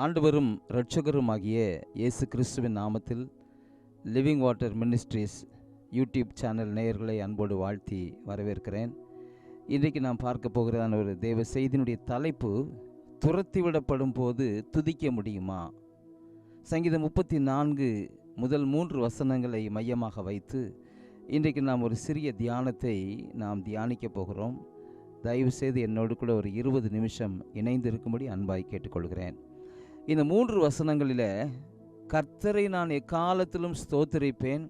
ஆண்டவரும் இரட்சகருமாகிய இயேசு கிறிஸ்துவின் நாமத்தில் living water ministries YouTube channel நேயர்களை அன்போடு வாழ்த்தி வரவேற்கிறேன். இன்றைக்கு நாம் பார்க்க போகிறதான ஒரு தேவ செய்தியினுடைய தலைப்பு துரத்திவிடப்படும் போது துதிக்க முடியுமா? சங்கீதம் முப்பத்தி நான்கு முதல் மூன்று வசனங்களை மையமாக வைத்து இன்றைக்கு நாம் ஒரு சிறிய தியானத்தை நாம் தியானிக்க போகிறோம். தயவுசெய்து என்னோடு கூட ஒரு இருபது நிமிஷம் இணைந்திருக்கும்படி அன்பாய் கேட்டுக்கொள்கிறேன். இந்த மூன்று வசனங்களில் கர்த்தரை நான் எக்காலத்திலும் ஸ்தோத்தரிப்பேன்.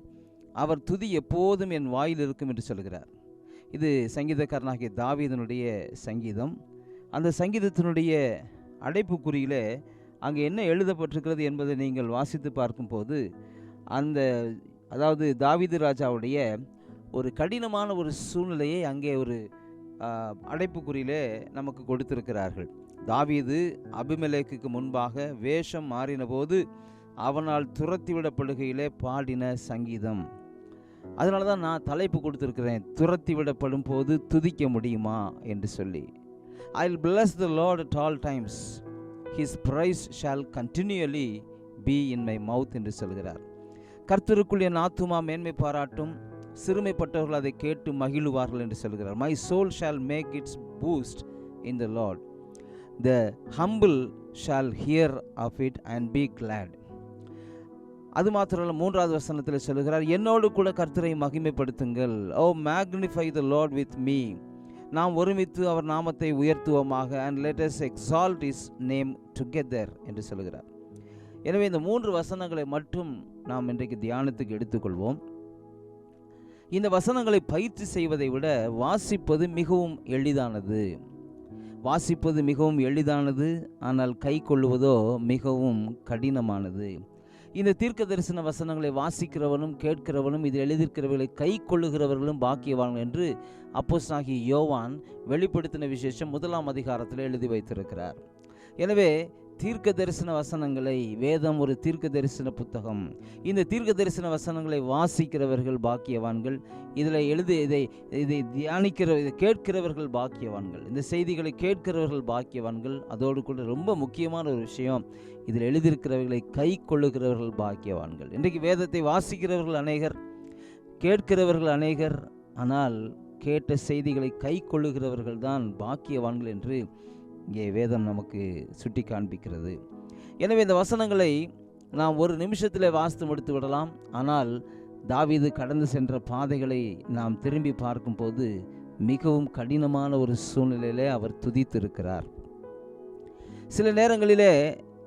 அவர் துதி எப்போதும் என் வாயில் இருக்கும் என்று சொல்கிறார். இது சங்கீதக்காரனாகிய தாவீதனுடைய சங்கீதம். அந்த சங்கீதத்தினுடைய அடைப்புக்குறியில் அங்கே என்ன எழுதப்பட்டிருக்கிறது என்பதை நீங்கள் வாசித்து பார்க்கும்போது அந்த அதாவது தாவீது ராஜாவுடைய ஒரு கடினமான ஒரு சூழ்நிலையை அங்கே ஒரு அடைப்புக்குறியில் அடைப்புக்குறியிலே நமக்கு கொடுத்திருக்கிறார்கள். தாவீது அபிமலேக்கு முன்பாக வேஷம் மாறினபோது அவனால் துரத்திவிடப்படுகையிலே பாடின சங்கீதம். அதனால தான் நான் தலைப்பு கொடுத்துருக்கிறேன் துரத்தி விடப்படும் போது துதிக்க முடியுமா என்று சொல்லி. I will bless the lord at all times his praise shall continually be in my mouth என்று சொல்கிறார். கர்த்தருக்குள் என் ஆத்துமா மேன்மை பாராட்டும். சிறுமைப்பட்டவர்கள் அதை கேட்டு மகிழுவார்கள் என்று சொல்கிறார். My soul shall make its boast in the lord the humble shall hear of it and be glad அது மாத்திரமல்ல மூன்றாவது வசனத்தில் சொல்கிறார் என்னோடு கூட கர்த்தரை மகிமைப்படுத்துங்கள். O magnify the lord with me நாம் ஒருமித்து அவர் நாமத்தை உயர்த்துவோமாக. And let us exalt his name together என்று சொல்கிறார் எனவே இந்த மூன்று வசனங்களை மட்டும் நாம் இன்றைக்கு தியானத்துக்கு எடுத்துக்கொள்வோம். இந்த வசனங்களை பயிற்சி செய்வதை விட வாசிப்பது மிகவும் எளிதானது. வாசிப்பது மிகவும் எளிதானது ஆனால் கை கொள்ளுவதோ மிகவும் கடினமானது. இந்த தீர்க்க தரிசன வசனங்களை வாசிக்கிறவனும் கேட்கிறவனும் இதில் எழுதியிருக்கிறவர்களை கை கொள்ளுகிறவர்களும் பாக்கியவான்கள் என்று அப்போஸ் ஆகிய யோவான் வெளிப்படுத்தின விசேஷம் முதலாம் அதிகாரத்தில் எழுதி வைத்திருக்கிறார். எனவே தீர்க்க தரிசன வசனங்களை வேதம் ஒரு தீர்க்க தரிசன புத்தகம். இந்த தீர்க்க தரிசன வசனங்களை வாசிக்கிறவர்கள் பாக்கியவான்கள். இதில் எழுதி இதை இதை தியானிக்கிற இதை கேட்கிறவர்கள் பாக்கியவான்கள். இந்த செய்திகளை கேட்கிறவர்கள் பாக்கியவான்கள். அதோடு கூட ரொம்ப முக்கியமான ஒரு விஷயம் இதில் எழுதியிருக்கிறவர்களை கை கொள்ளுகிறவர்கள் பாக்கியவான்கள். இன்றைக்கு வேதத்தை வாசிக்கிறவர்கள் அநேகர் கேட்கிறவர்கள் அநேகர் ஆனால் கேட்ட செய்திகளை கை கொள்ளுகிறவர்கள் தான் பாக்கியவான்கள் என்று இங்கே வேதம் நமக்கு சுட்டி காண்பிக்கிறது. எனவே இந்த வசனங்களை நாம் ஒரு நிமிஷத்தில் வாசித்து முடித்து விடலாம். ஆனால் தாவீது கடந்து சென்ற பாதைகளை நாம் திரும்பி பார்க்கும்போது மிகவும் கடினமான ஒரு சூழ்நிலையிலே அவர் துதித்திருக்கிறார். சில நேரங்களிலே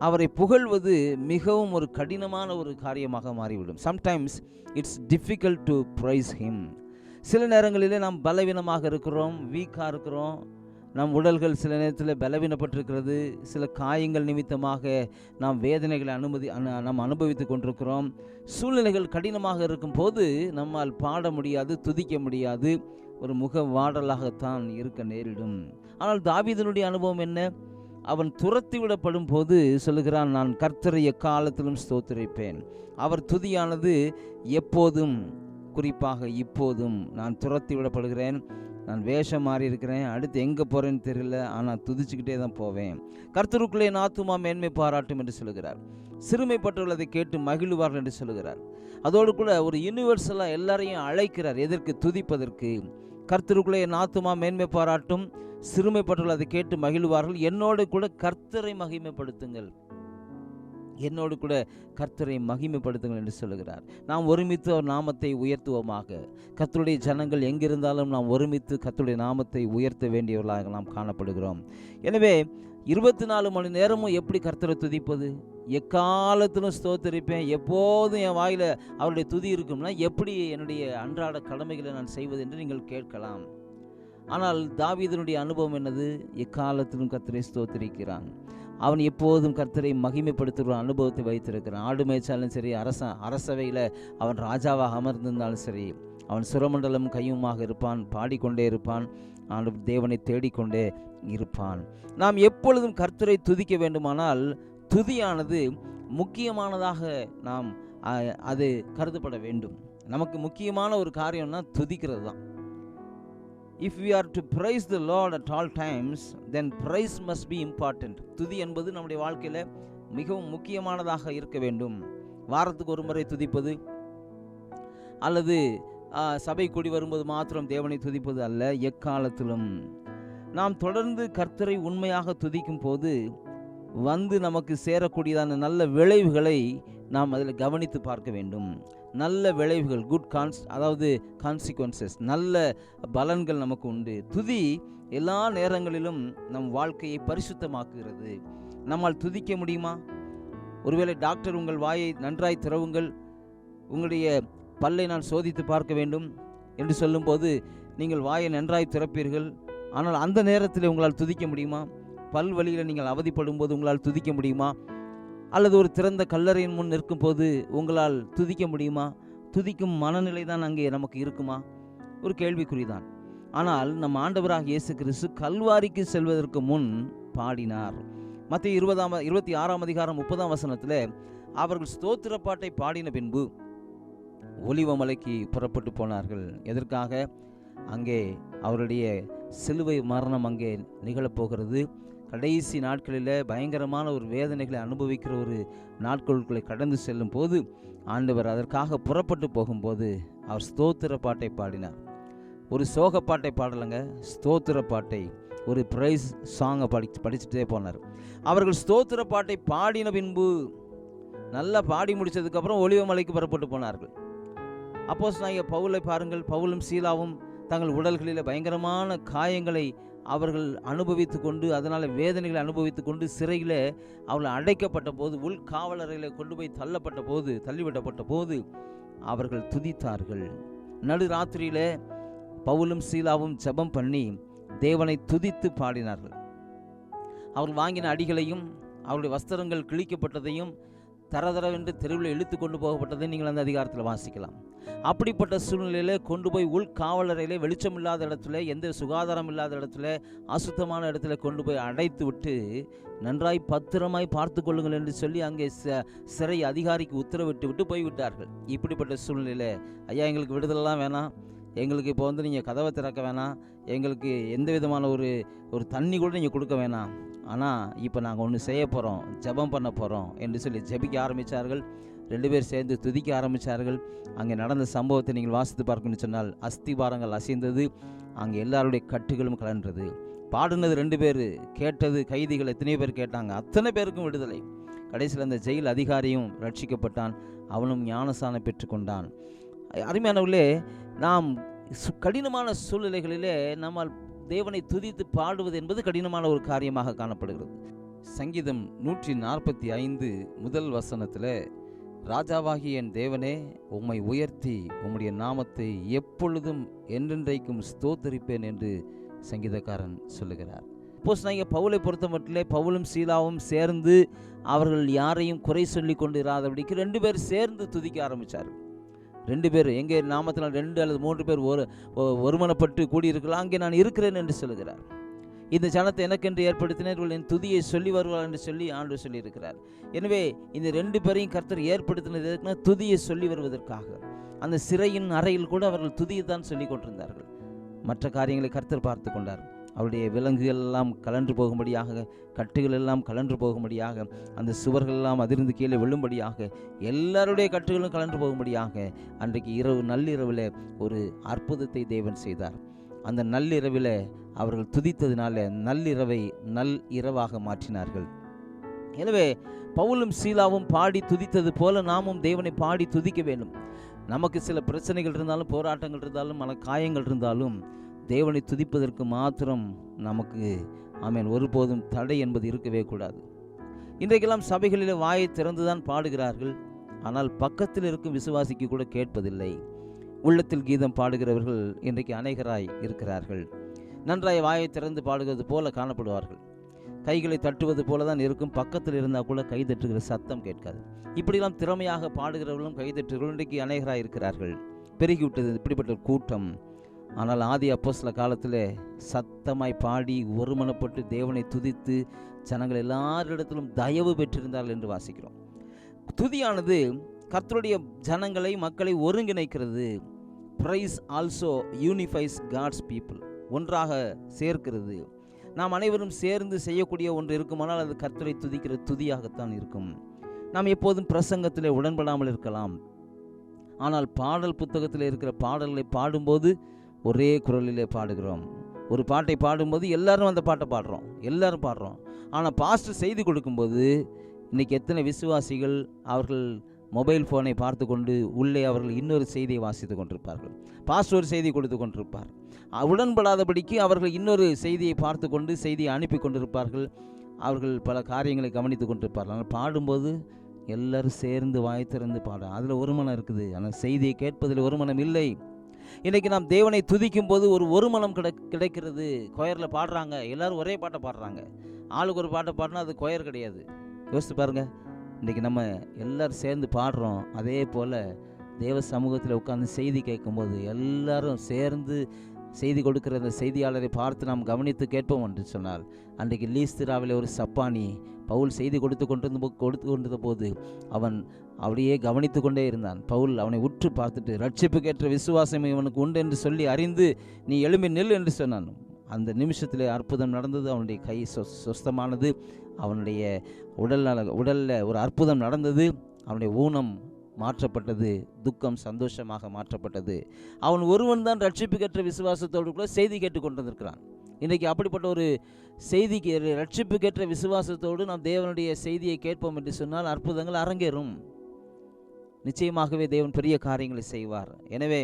அவரை புகழ்வது மிகவும் ஒரு கடினமான ஒரு காரியமாக மாறிவிடும். Sometimes it's difficult to praise him சில நேரங்களிலே நாம் பலவீனமாக இருக்கிறோம் வீக்காக இருக்கிறோம் நம் உடல்கள் சில நேரத்தில் பலவீனப்பட்டிருக்கிறது. சில காயங்கள் நிமித்தமாக நாம் வேதனைகளை அனுமதி அனு நாம் அனுபவித்து கொண்டிருக்கிறோம். சூழ்நிலைகள் கடினமாக இருக்கும் போது நம்மால் பாட முடியாது துதிக்க முடியாது. ஒரு முக வாடலாகத்தான் இருக்க நேரிடும். ஆனால் தாவிதனுடைய அனுபவம் என்ன? அவன் துரத்தி விடப்படும் போது சொல்லுகிறான் நான் கர்த்தரை எக்காலத்திலும் ஸ்தோத்திரிப்பேன். அவர் துதியானது எப்போதும் குறிப்பாக இப்போதும் நான் துரத்தி விடப்படுகிறேன். நான் வேஷம் மாறி இருக்கிறேன் அடுத்து எங்கே போகிறேன்னு தெரியல ஆனால் துதிச்சுக்கிட்டே தான் போவேன். கர்த்தருக்குள்ளே நாத்துமா மேன்மை பாராட்டும் என்று சொல்லுகிறார். சிறுமைப்பட்டவர்கள் அதை கேட்டு மகிழ்வார்கள் என்று சொல்லுகிறார். அதோடு கூட ஒரு யூனிவர்சலாக எல்லாரையும் அழைக்கிறார் எதற்கு? துதிப்பதற்கு. கர்த்தருக்குள்ளே நாத்துமா மேன்மை பாராட்டும் சிறுமைப்பட்டவர்கள் அதை கேட்டு மகிழ்வார்கள். என்னோடு கூட கர்த்தரை மகிமைப்படுத்துங்கள். என்னோடு கூட கர்த்தரை மகிமைப்படுத்துங்கள் என்று சொல்லுகிறார். நாம் ஒருமித்து அவர் நாமத்தை உயர்த்துவோமாக. கர்த்தருடைய ஜனங்கள் எங்கிருந்தாலும் நாம் ஒருமித்து கர்த்தருடைய நாமத்தை உயர்த்த வேண்டியவர்களாக நாம் காணப்படுகிறோம். எனவே இருபத்தி நாலு மணி நேரமும் எப்படி கர்த்தரை துதிப்பது? எக்காலத்திலும் ஸ்தோத்தரிப்பேன். எப்போதும் என் வாயில் அவருடைய துதி இருக்கும்னா எப்படி என்னுடைய அன்றாட கடமைகளை நான் செய்வது என்று நீங்கள் கேட்கலாம். ஆனால் தாவீதனுடைய அனுபவம் என்னது? எக்காலத்திலும் கர்த்தரை ஸ்தோத்திரிக்கிறான். அவன் எப்போதும் கர்த்தரை மகிமைப்படுத்துகிற அனுபவத்தை வைத்திருக்கிறான். ஆடு மேய்ச்சாலும் சரி அரச அரசவையில் அவன் ராஜாவாக அமர்ந்திருந்தாலும் சரி அவன் சுரமண்டலம் கையுமாக இருப்பான் பாடிக்கொண்டே இருப்பான் ஆண்டு தேவனை தேடிக்கொண்டே இருப்பான். நாம் எப்பொழுதும் கர்த்தரை துதிக்க வேண்டுமானால் துதியானது முக்கியமானதாக நாம் அது கருதப்பட வேண்டும். நமக்கு முக்கியமான ஒரு காரியம்னா துதிக்கிறது தான் if we are to praise the lord at all times then praise must be important துதி என்பது நம்முடைய வாழ்க்கையில் மிகவும் முக்கியமானதாக இருக்க வேண்டும். வாரத்துக்கு ஒரு முறை துதிப்பது அல்லது சபை கூடி வரும்போது மாத்திரம் தேவனை துதிப்பது அல்ல எக்காலத்திலும். நாம் தொடர்ந்து கர்த்தரை உண்மையாக துதிக்கும் போது வந்து நமக்கு சேரக்கூடியதான நல்ல விளைவுகளை நாம் அதில் கவனித்து பார்க்க வேண்டும். நல்ல விளைவுகள் குட் கான்ஸ் அதாவது கான்சிக்வன்சஸ் நல்ல பலன்கள் நமக்கு உண்டு. துதி எல்லா நேரங்களிலும் நம் வாழ்க்கையை பரிசுத்தமாக்குகிறது. நம்மால் துதிக்க முடியுமா? ஒருவேளை டாக்டர் உங்கள் வாயை நன்றாய் திறவுங்கள். உங்களுடைய பல்லை நான் சோதித்து பார்க்க வேண்டும் என்று சொல்லும்போது நீங்கள் வாயை நன்றாய் திறப்பீர்கள். ஆனால் அந்த நேரத்தில் உங்களால் துதிக்க முடியுமா? பல் வழியில் நீங்கள் அவதிப்படும் போது உங்களால் துதிக்க முடியுமா? அல்லது ஒரு திறந்த கல்லறையின் முன் நிற்கும் போது உங்களால் துதிக்க முடியுமா? துதிக்கும் மனநிலை தான் அங்கே நமக்கு இருக்குமா? ஒரு கேள்விக்குறிதான். ஆனால் நம் ஆண்டவராக இயேசு கிறிஸ்து கல்வாரிக்கு செல்வதற்கு முன் பாடினார். மற்ற இருபதாம் இருபத்தி ஆறாம் அதிகாரம் முப்பதாம் வசனத்தில் அவர்கள் ஸ்தோத்திர பாட்டை பாடின பின்பு ஒலிவமலைக்கு புறப்பட்டு போனார்கள். எதற்காக? அங்கே அவருடைய சிலுவை மரணம் அங்கே நிகழப்போகிறது கடைசி நாட்களில் பயங்கரமான ஒரு வேதனைகளை அனுபவிக்கிற ஒரு நாட்களுக்குள்ளே கடந்து செல்லும் போது ஆண்டவர் அதற்காக புறப்பட்டு போகும்போது அவர் ஸ்தோத்திர பாட்டை பாடினார். ஒரு சோக பாட்டை பாடலைங்க. ஸ்தோத்திர பாட்டை. ஒரு பிரைஸ் சாங்கை படி படிச்சுட்டே போனார். அவர்கள் ஸ்தோத்திர பாட்டை பாடின பின்பு நல்லா பாடி முடிச்சதுக்கப்புறம் ஒளிவமலைக்கு புறப்பட்டு போனார்கள். அப்போஸ் நாங்கள் பவுலை பாருங்கள். பவுலும் சீலாவும் தங்கள் உடல்களில் பயங்கரமான காயங்களை அவர்கள் அனுபவித்து கொண்டு அதனால் வேதனைகளை அனுபவித்து கொண்டு சிறையில் அவர்கள் அடைக்கப்பட்ட போது உள் கொண்டு போய் தள்ளப்பட்ட போது தள்ளிவிடப்பட்ட போது அவர்கள் துதித்தார்கள். நடு ராத்திரியில் பவுலும் சீலாவும் ஜபம் பண்ணி தேவனை துதித்து பாடினார்கள். அவர்கள் வாங்கின அடிகளையும் அவருடைய வஸ்திரங்கள் கிழிக்கப்பட்டதையும் தரதரவென்று தெருவில் இழுத்து கொண்டு போகப்பட்டதை நீங்கள் அந்த அதிகாரத்தில் வாசிக்கலாம். அப்படிப்பட்ட சூழ்நிலையில கொண்டு போய் உள் காவலரையிலே வெளிச்சம் இல்லாத இடத்துல எந்த சுகாதாரம் இல்லாத இடத்துல அசுத்தமான இடத்துல கொண்டு போய் அடைத்து விட்டு நன்றாய் பத்திரமாய் பார்த்து கொள்ளுங்கள் என்று சொல்லி அங்கே ச- சிறை அதிகாரிக்கு உத்தரவிட்டு விட்டு போய்விட்டார்கள். இப்படிப்பட்ட சூழ்நிலையில் ஐயா எங்களுக்கு விடுதலாம் வேணாம். எங்களுக்கு இப்போ வந்து நீங்கள் கதவை திறக்க வேணாம். எங்களுக்கு எந்த விதமான ஒரு ஒரு தண்ணி கூட நீங்கள் கொடுக்க வேணாம். ஆனால் இப்போ நாங்கள் ஒன்று செய்ய போகிறோம் ஜெபம் பண்ண போகிறோம் என்று சொல்லி ஜெபிக்க ஆரம்பித்தார்கள் ரெண்டு பேர் சேர்ந்து துதிக்க ஆரம்பித்தார்கள் அங்கே நடந்த சம்பவத்தை நீங்கள் வாசித்து பார்க்கணும்னு சொன்னால் அஸ்திபாரங்கள் அசைந்தது. அங்கே எல்லாருடைய கட்டுகளும் கலன்றது. பாடினது ரெண்டு பேர் கேட்டது கைதிகள் எத்தனையோ பேர் கேட்டாங்க. அத்தனை பேருக்கும் விடுதலை. கடைசியில் அந்த ஜெயில் அதிகாரியும் ரட்சிக்கப்பட்டான். அவனும் ஞானசானம் பெற்றுக்கொண்டான். அருமையானவர்களே நாம் கடினமான சூழ்நிலைகளிலே நம்மால் தேவனை துதித்து பாடுவது என்பது கடினமான ஒரு காரியமாக காணப்படுகிறது. சங்கீதம் நூற்றி நாற்பத்தி ஐந்து முதல் வசனத்தில் ராஜாவாகிய என் தேவனே உம்மை உயர்த்தி உம்முடைய நாமத்தை எப்பொழுதும் என்றென்றைக்கும் ஸ்தோத்தரிப்பேன் என்று சங்கீதக்காரன் சொல்லுகிறார். போஸ் நாங்கள் பவுலை பொறுத்த மட்டிலே பவுலும் சீலாவும் சேர்ந்து அவர்கள் யாரையும் குறை சொல்லி கொண்டு இராதபடிக்கு ரெண்டு பேர் சேர்ந்து துதிக்க ஆரம்பித்தார்கள் ரெண்டு பேர் எங்கே நாமத்தில் ரெண்டு அல்லது மூன்று பேர் ஒரு ஒருமனப்பட்டு கூடியிருக்கலாம் அங்கே நான் இருக்கிறேன் என்று சொல்லுகிறார். இந்த ஜனத்தை எனக்கென்று ஏற்படுத்தினர்கள் என் துதியை சொல்லி வருவார் என்று சொல்லி ஆண்டு சொல்லியிருக்கிறார். எனவே இந்த ரெண்டு பேரையும் கர்த்தர் ஏற்படுத்தினது எதுக்குன்னா துதியை சொல்லி வருவதற்காக அந்த சிறையின் அறையில் கூட அவர்கள் துதியை தான் சொல்லி கொண்டிருந்தார்கள். மற்ற காரியங்களை கர்த்தர் பார்த்து கொண்டார்கள் அவருடைய விலங்குகள் எல்லாம் கலன்று போகும்படியாக கட்டுகள் எல்லாம் கலன்று போகும்படியாக அந்த சுவர்கள் எல்லாம் அதிர்ந்து கீழே விழும்படியாக எல்லாருடைய கட்டுகளும் கலன்று போகும்படியாக அன்றைக்கு இரவு நள்ளிரவில் ஒரு அற்புதத்தை தேவன் செய்தார். அந்த நள்ளிரவில் அவர்கள் துதித்ததினால நள்ளிரவை நல் இரவாக மாற்றினார்கள். எனவே பவுலும் சீலாவும் பாடி துதித்தது போல நாமும் தேவனை பாடி துதிக்க வேண்டும். நமக்கு சில பிரச்சனைகள் இருந்தாலும் போராட்டங்கள் இருந்தாலும் மன காயங்கள் இருந்தாலும் தேவனை துதிப்பதற்கு மாத்திரம் நமக்கு ஆமேன் ஒருபோதும் தடை என்பது இருக்கவே கூடாது. இன்றைக்கெல்லாம் சபைகளில் வாயை திறந்துதான் பாடுகிறார்கள். ஆனால் பக்கத்தில் இருக்கும் விசுவாசிக்கு கூட கேட்பதில்லை. உள்ளத்தில் கீதம் பாடுகிறவர்கள் இன்றைக்கு அநேகராய் இருக்கிறார்கள். நன்றாய் வாயை திறந்து பாடுகிறது போல காணப்படுவார்கள். கைகளை தட்டுவது போல தான் இருக்கும். பக்கத்தில் இருந்தால் கூட கை தட்டுகிற சத்தம் கேட்காது. இப்படியெல்லாம் திறமையாக பாடுகிறவர்களும் கைதட்டுகிறவர்களும் இன்றைக்கு அநேகராக இருக்கிறார்கள். பெருகிவிட்டது இப்படிப்பட்ட கூட்டம். ஆனால் ஆதி அப்போஸில் காலத்தில் சத்தமாய் பாடி ஒருமனப்பட்டு தேவனை துதித்து ஜனங்கள் எல்லாரிடத்திலும் தயவு பெற்றிருந்தார்கள் என்று வாசிக்கிறோம். துதியானது கர்த்தருடைய ஜனங்களை மக்களை ஒருங்கிணைக்கிறது. Praise also unifies God's people ஒன்றாக சேர்க்கிறது. நாம் அனைவரும் சேர்ந்து செய்யக்கூடிய ஒன்று இருக்குமானால் அது கர்த்தரை துதிக்கிற துதியாகத்தான் இருக்கும். நாம் எப்போதும் பிரசங்கத்தில் உடன்படாமல் இருக்கலாம். ஆனால் பாடல் புத்தகத்தில் இருக்கிற பாடல்களை பாடும்போது ஒரே குரலிலே பாடுகிறோம். ஒரு பாட்டை பாடும்போது எல்லாரும் அந்த பாட்டை பாடுறோம். எல்லாரும் பாடுறோம். ஆனால் பாஸ்ட் செய்தி கொடுக்கும்போது இன்றைக்கி எத்தனை விசுவாசிகள் அவர்கள் மொபைல் ஃபோனை பார்த்து கொண்டு உள்ளே அவர்கள் இன்னொரு செய்தியை வாசித்து கொண்டிருப்பார்கள். பாஸ்ட் ஒரு செய்தி கொடுத்து கொண்டிருப்பார். உடன்படாதபடிக்கு அவர்கள் இன்னொரு செய்தியை பார்த்து கொண்டு செய்தியை அனுப்பி கொண்டிருப்பார்கள். அவர்கள் பல காரியங்களை கவனித்து கொண்டிருப்பார்கள். ஆனால் பாடும்போது எல்லோரும் சேர்ந்து வாய் திறந்து பாட அதில் ஒரு மனம் இருக்குது. ஆனால் செய்தியை கேட்பதில் ஒரு மனம் இல்லை. இன்றைக்கி நாம் தேவனை துதிக்கும் போது ஒரு ஒரு மனம் கிடை கிடைக்கிறது. கொயரில் பாடுறாங்க. எல்லாரும் ஒரே பாட்டை பாடுறாங்க. ஆளுக்கு ஒரு பாட்டை பாடினா அது கொயர் கிடையாது. யோசித்து பாருங்கள் இன்றைக்கி நம்ம எல்லாரும் சேர்ந்து பாடுறோம். அதே போல் தேவ சமூகத்தில் உட்கார்ந்து செய்தி கேட்கும்போது எல்லாரும் சேர்ந்து செய்தி கொடுக்கிற அந்த செய்தியாளரை பார்த்து நாம் கவனித்து கேட்போம் என்று சொன்னார். அன்றைக்கு லீஸ்திராவிலே ஒரு சப்பானி பவுல் செய்தி கொடுத்து கொண்டிருந்த போ- கொடுத்து கொண்டிருந்த போது அவன் அப்படியே கவனித்து கொண்டே இருந்தான். பவுல் அவனை உற்று பார்த்துட்டு ரட்சிப்புக்கேற்ற விசுவாசம் இவனுக்கு உண்டு என்று சொல்லி அறிந்து நீ எழும்பி நில் என்று சொன்னான். அந்த நிமிஷத்தில் அற்புதம் நடந்தது. அவனுடைய கை சொ சொஸ்தமானது. அவனுடைய உடல் உடலில் ஒரு அற்புதம் நடந்தது. அவனுடைய ஊனம் மாற்றப்பட்டது துக்கம் சந்தோஷமாக மாற்றப்பட்டது. அவன் ஒருவன் தான் ரட்சிப்புக்கேற்ற விசுவாசத்தோடு கூட செய்தி கேட்டுக்கொண்டிருக்கிறான் இன்றைக்கி அப்படிப்பட்ட ஒரு செய்திக்கு ரட்சிப்புக்கேற்ற விசுவாசத்தோடு நாம் தேவனுடைய செய்தியை கேட்போம் என்று சொன்னால் அற்புதங்கள் அரங்கேறும். நிச்சயமாகவே தேவன் பெரிய காரியங்களை செய்வார். எனவே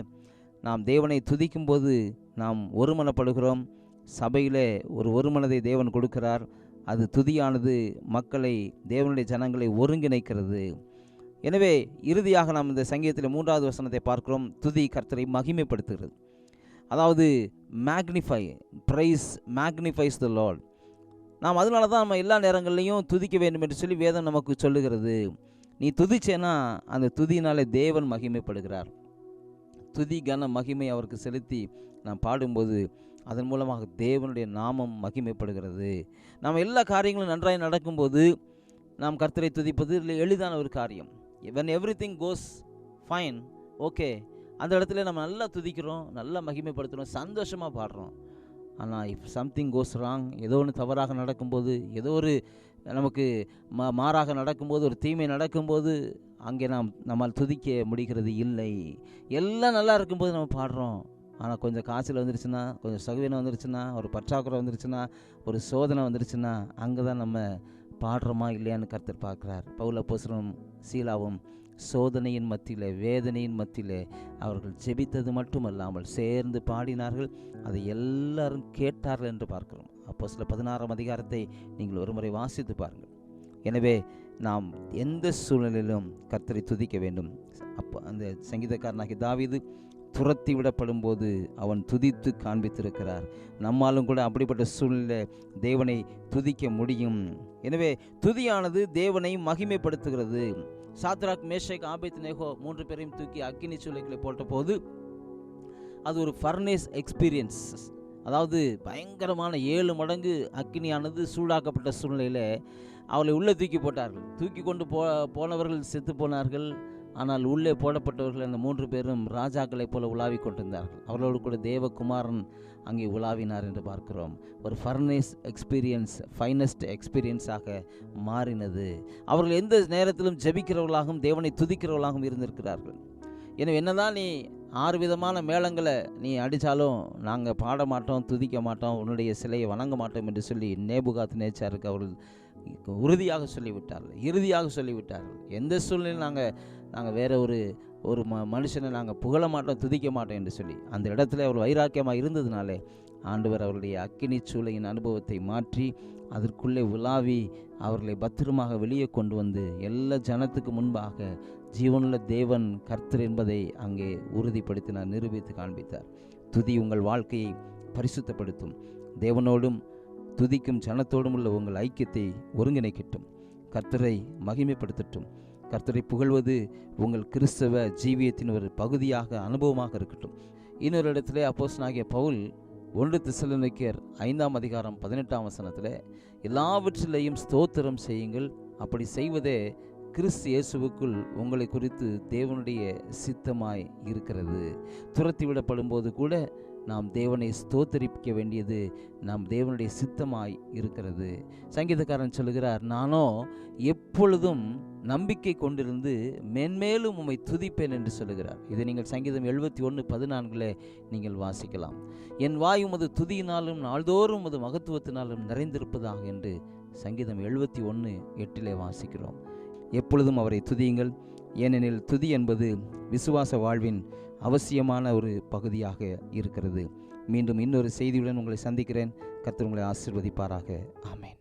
நாம் தேவனை துதிக்கும் போது நாம் ஒருமனப்படுகிறோம். சபையிலே ஒரு ஒருமனதை தேவன் கொடுக்கிறார். அது துதியானது மக்களை தேவனுடைய ஜனங்களை ஒருங்கிணைக்கிறது. எனவே இறுதியாக நாம் இந்த சங்கீதத்தில் மூன்றாவது வசனத்தை பார்க்கிறோம். துதி கர்த்தரை மகிமைப்படுத்துகிறது. அதாவது magnify praise magnifies the lord நாம் அதனால தான் நம்ம எல்லா நேரங்கள்லையும் துதிக்க வேண்டும் என்று சொல்லி வேதம் நமக்கு சொல்லுகிறது. நீ துதிச்சேனா அந்த துதியினாலே தேவன் மகிமைப்படுகிறார். துதி கன மகிமை அவருக்கு செலுத்தி நாம் பாடும்போது அதன் மூலமாக தேவனுடைய நாமம் மகிமைப்படுகிறது. நாம் எல்லா காரியங்களும் நன்றாக நடக்கும்போது நாம் கர்த்தரை துதிப்பது இல்லை எளிதான ஒரு காரியம். When everything goes fine okay அந்த இடத்துல நம்ம நல்லா துதிக்கிறோம் நல்லா மகிமைப்படுத்துகிறோம் சந்தோஷமாக பாடுறோம். ஆனால் இஃப் சம்திங் கோஸ் ராங் ஏதோ ஒன்று தவறாக நடக்கும்போது ஏதோ ஒரு நமக்கு மா மாறாக நடக்கும்போது ஒரு தீமை நடக்கும்போது அங்கே நாம் நம்மால் துதிக்க முடிகிறது இல்லை. எல்லாம் நல்லா இருக்கும்போது நம்ம பாடுறோம். ஆனால் கொஞ்சம் காய்ச்சல் வந்துருச்சுன்னா கொஞ்சம் சகுவீனம் வந்துருச்சுன்னா ஒரு பற்றாக்குறை வந்துருச்சுன்னா ஒரு சோதனை வந்துருச்சுன்னா அங்கே தான் நம்ம பாடுறோமா இல்லையான்னு கர்த்தர் பார்க்குறார். பவுல போசரும் சீலாவும் சோதனையின் மத்தியில் வேதனையின் மத்தியில் அவர்கள் ஜெபித்தது மட்டுமல்லாமல் சேர்ந்து பாடினார்கள். அதை எல்லாரும் கேட்டார்கள் என்று பார்க்கிறோம். அப்போ சில பதினாறாம் அதிகாரத்தை நீங்கள் ஒருமுறை வாசித்து பாருங்கள். எனவே நாம் எந்த சூழ்நிலையிலும் கர்த்தரை துதிக்க வேண்டும். அப்போ அந்த சங்கீதக்காரனாகி தாவீது துரத்தி விடப்படும் போது அவன் துதித்து காண்பித்திருக்கிறார். நம்மாலும் கூட அப்படிப்பட்ட சூழ்நிலை தேவனை துதிக்க முடியும். எனவே துதியானது தேவனை மகிமைப்படுத்துகிறது. சாத்ராக் மேஷேக் ஆபேத் நேகோ மூன்று பேரையும் தூக்கி அக்கினி சூளைகளை போட்டபோது அது ஒரு ஃபர்னேஸ் எக்ஸ்பீரியன்ஸ் அதாவது பயங்கரமான ஏழு மடங்கு அக்கினியானது சூடாக்கப்பட்ட சூழ்நிலையில் அவளை உள்ளே தூக்கி போட்டார்கள். தூக்கி கொண்டு போ போனவர்கள் செத்து போனார்கள். ஆனால் உள்ளே போடப்பட்டவர்கள் அந்த மூன்று பேரும் ராஜாக்களைப் போல உலாவிக் கொண்டிருந்தார்கள். அவர்களோடு கூட தேவகுமாரன் அங்கே உலாவினார் என்று பார்க்கிறோம். ஒரு ஃபர்னேஸ் எக்ஸ்பீரியன்ஸ் ஃபைனஸ்ட் எக்ஸ்பீரியன்ஸாக மாறினது. அவர்கள் எந்த நேரத்திலும் ஜெபிக்கிறவர்களாகவும் தேவனை துதிக்கிறவர்களாகவும் இருந்திருக்கிறார்கள். எனவே என்னதான் நீ ஆறு விதமான மேளங்களை நீ அடித்தாலும் நாங்கள் பாட மாட்டோம் துதிக்க மாட்டோம் உன்னுடைய சிலையை வணங்க மாட்டோம் என்று சொல்லி நேபுகாத் நேச்சாருக்கு அவர்கள் உறுதியாக சொல்லிவிட்டார்கள். இறுதியாக சொல்லிவிட்டார்கள். எந்த சூழ்நிலையும் நாங்கள் நாங்கள் வேறு ஒரு ஒரு ம மனுஷனை நாங்கள் புகழ மாட்டோம் துதிக்க மாட்டோம் என்று சொல்லி அந்த இடத்துல அவர் வைராக்கியமாக இருந்ததுனாலே ஆண்டவர் அவருடைய அக்கினி சூளையின் அனுபவத்தை மாற்றி அதற்குள்ளே உலாவி அவர்களை பத்திரமாக வெளியே கொண்டு வந்து எல்லா ஜனத்துக்கு முன்பாக ஜீவனுள்ள தேவன் கர்த்தர் என்பதை அங்கே உறுதிப்படுத்தினார் நிரூபித்து காண்பித்தார். துதி உங்கள் வாழ்க்கையை பரிசுத்தப்படுத்தும். தேவனோடும் துதிக்கும் ஜனத்தோடும் உள்ள உங்கள் ஐக்கியத்தை ஒருங்கிணைக்கட்டும். கர்த்தரை மகிமைப்படுத்தட்டும். கர்த்தரை புகழ்வது உங்கள் கிறிஸ்தவ ஜீவியத்தின் ஒரு பகுதியாக அனுபவமாக இருக்கட்டும். இன்னொரு இடத்துல அப்போசனாகிய பவுல் ஒன்று திசலனுக்கியர் ஐந்தாம் அதிகாரம் பதினெட்டாம் வசனத்தில் எல்லாவற்றிலையும் ஸ்தோத்திரம் செய்யுங்கள். அப்படி செய்வதே கிறிஸ்து இயேசுவுக்குள் உங்களை குறித்து தேவனுடைய சித்தமாய் இருக்கிறது. துரத்தி விடப்படும் போது கூட நாம் தேவனை ஸ்தோத்தரிக்க வேண்டியது நாம் தேவனுடைய சித்தமாய் இருக்கிறது. சங்கீதக்காரன் சொல்கிறார் நானோ எப்பொழுதும் நம்பிக்கை கொண்டிருந்து மென்மேலும் உம்மை துதிப்பேன் என்று சொல்கிறார் இதை நீங்கள் சங்கீதம் எழுபத்தி ஒன்று பதினான்கில் நீங்கள் வாசிக்கலாம். என் வாய் உமது துதியினாலும் நாள்தோறும் உமது மகத்துவத்தினாலும் நிறைந்திருப்பதாக என்று சங்கீதம் எழுபத்தி ஒன்று எட்டிலே வாசிக்கிறோம். எப்பொழுதும் அவரை துதியுங்கள். ஏனெனில் துதி என்பது விசுவாச வாழ்வின் அவசியமான ஒரு பகுதியாக இருக்கிறது. மீண்டும் இன்னொரு செய்தியுடன் உங்களை சந்திக்கிறேன். கர்த்தர் உங்களை ஆசீர்வதிப்பாராக. ஆமேன்.